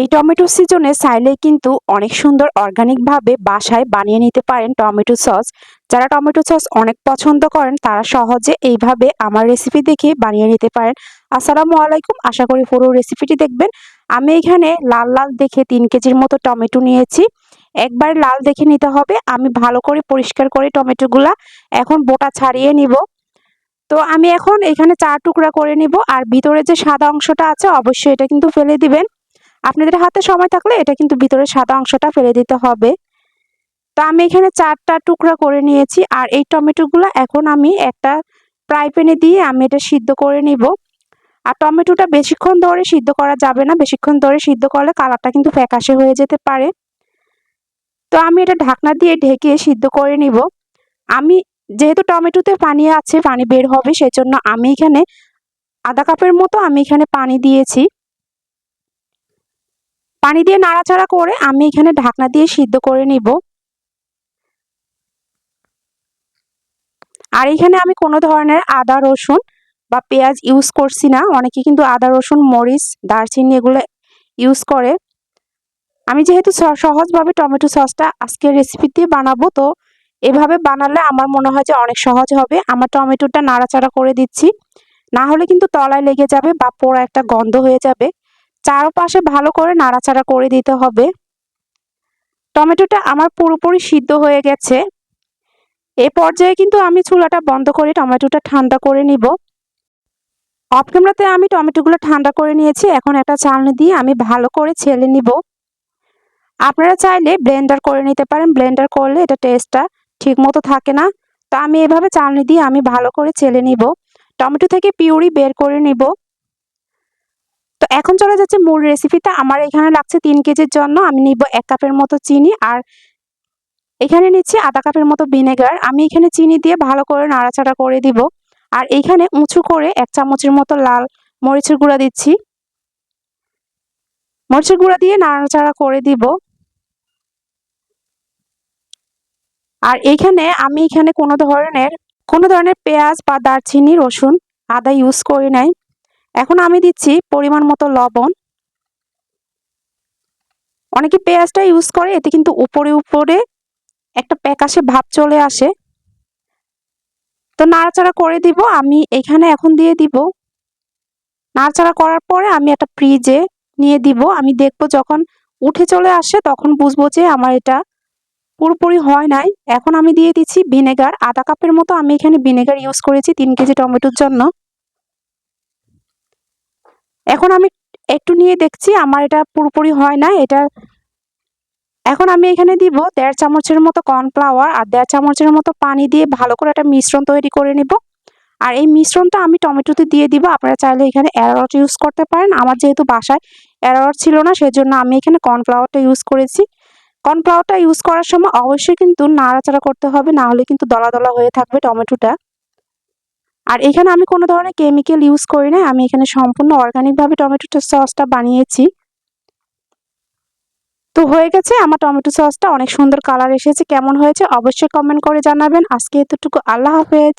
এই টমেটো সিজনে চাইলে কিন্তু অনেক সুন্দর অর্গানিকভাবে বাসায় বানিয়ে নিতে পারেন টমেটো সস। যারা টমেটো সস অনেক পছন্দ করেন, তারা সহজে এইভাবে আমার রেসিপি দেখে বানিয়ে নিতে পারেন। আসসালামু আলাইকুম, আশা করি পুরো রেসিপিটি দেখবেন। আমি এখানে লাল লাল দেখে তিন কেজির মতো টমেটো নিয়েছি। একবার লাল দেখে নিতে হবে। আমি ভালো করে পরিষ্কার করে টমেটোগুলা এখন বোটা ছাড়িয়ে নিব। তো আমি এখন এখানে চার টুকরা করে নিব। আর ভিতরে যে সাদা অংশটা আছে, অবশ্যই এটা কিন্তু ফেলে দিবেন। আপনাদের হাতে সময় থাকলে এটা কিন্তু ভিতরে সাদা অংশটা ফেলে দিতে হবে। তো আমি এখানে চারটা টুকরা করে নিয়েছি আর এই টমেটোগুলো এখন আমি একটা ফ্রাই প্যানে দিয়ে আমি এটা সিদ্ধ করে নিব। আর টমেটোটা বেশিক্ষণ ধরে সিদ্ধ করা যাবে না, বেশিক্ষণ ধরে সিদ্ধ করলে কালারটা কিন্তু ফ্যাকাশে হয়ে যেতে পারে। তো আমি এটা ঢাকনা দিয়ে ঢেকে সিদ্ধ করে নিব। আমি যেহেতু টমেটোতে পানি আছে, পানি বের হবে, সেজন্য আমি এখানে আধা কাপের মতো আমি এখানে পানি দিয়েছি। পানি দিয়ে নাড়াচাড়া করে আমি এখানে ঢাকনা দিয়ে সিদ্ধ করে নিব। আর এখানে আমি কোনো ধরনের আদা, রসুন বা পেঁয়াজ ইউজ করছি না। অনেকে কিন্তু আদা, রসুন, মরিচ, দারচিনি এগুলো ইউজ করে। আমি যেহেতু সহজভাবে টমেটো সসটা আজকের রেসিপি দিয়ে বানাবো, তো এভাবে বানালে আমার মনে হয় যে অনেক সহজ হবে। আমার টমেটোটা নাড়াচাড়া করে দিচ্ছি। না হলে কিন্তু তলায় লেগে যাবে বা পোড়া একটা গন্ধ হয়ে যাবে। চারপাশে ভালো করে নাড়াচাড়া করে দিতে হবে। টমেটোটা আমার পুরোপুরি সিদ্ধ হয়ে গেছে। এ পর্যায়ে কিন্তু আমি চুলাটা বন্ধ করে টমেটোটা ঠান্ডা করে নিব। অফ ক্যামেরাতে আমি টমেটোগুলো ঠান্ডা করে নিয়েছি। এখন একটা চালনি দিয়ে আমি ভালো করে ছেলে নিব। আপনারা চাইলে ব্লেন্ডার করে নিতে পারেন। ব্লেন্ডার করলে এটা টেস্টটা ঠিক মতো থাকে না। তো আমি এভাবে চালনি দিয়ে আমি ভালো করে ছেলে নিব। টমেটো থেকে পিউরি বের করে নিব। এখন চলে যাচ্ছে মূল রেসিপিটা আমার এখানে লাগছে তিন কেজির জন্য। আমি নিব এক কাপের মতো চিনি আর এখানে নিচ্ছি আধা কাপের মতো ভিনেগার আমি এখানে চিনি দিয়ে ভালো করে নাড়াচাড়া করে দিব। আর এইখানে উঁচু করে এক চামচের মতো লাল মরিচের গুঁড়া দিচ্ছি। মরিচের গুঁড়া দিয়ে নাড়াচাড়া করে দিব। আর এইখানে আমি এখানে কোনো ধরনের কোনো ধরনের পেঁয়াজ বা দারচিনি, রসুন আদা ইউজ করি নাই। এখন আমি দিচ্ছি পরিমাণ মতো লবণ। অনেকে পেঁয়াজটা ইউজ করে, এতে কিন্তু উপরে উপরে একটা প্যাকাশে ভাব চলে আসে। তো নাড়াচাড়া করে দিব, আমি এখানে এখন দিয়ে দিব। নাড়াচাড়া করার পরে আমি একটা ফ্রিজে নিয়ে দিব। আমি দেখব যখন উঠে চলে আসে, তখন বুঝব যে আমার এটা পুরোপুরি হয় নাই। এখন আমি দিয়ে দিচ্ছি ভিনেগার। আধা কাপের মতো আমি এখানে ভিনেগার ইউজ করেছি, তিন কেজি টমেটোর জন্য। এখন আমি একটু নিয়ে দেখছি, আমার এটা পুরোপুরি হয় না, এটা এখন আমি এখানে দিব দেড় চামচের মতো কর্নফ্লাওয়ার আর দেড় চামচের মতো পানি দিয়ে ভালো করে একটা মিশ্রণ তৈরি করে নিব। আর এই মিশ্রণটা আমি টমেটোতে দিয়ে দিব, আপনারা চাইলে এখানে অ্যারোট ইউজ করতে পারেন। আমার যেহেতু বাসায় অ্যারোট ছিল না, সেজন্য আমি এখানে কর্নফ্লাওয়ারটা ইউজ করেছি। কর্নফ্লাওয়ারটা ইউজ করার সময় অবশ্যই কিন্তু নাড়াচাড়া করতে হবে, না হলে কিন্তু দলা দলা হয়ে থাকবে টমেটোটা। আর এখানে আমি কোনো ধরনের কেমিক্যাল ইউজ করি না আমি এখানে সম্পূর্ণ অর্গানিকভাবে টমেটো সসটা বানিয়েছি। তো হয়ে গেছে, আমার টমেটো সসটা অনেক সুন্দর কালার এসেছে। কেমন হয়েছে অবশ্যই কমেন্ট করে জানাবেন। আজকে এতটুকু। আল্লাহ হাফেজ।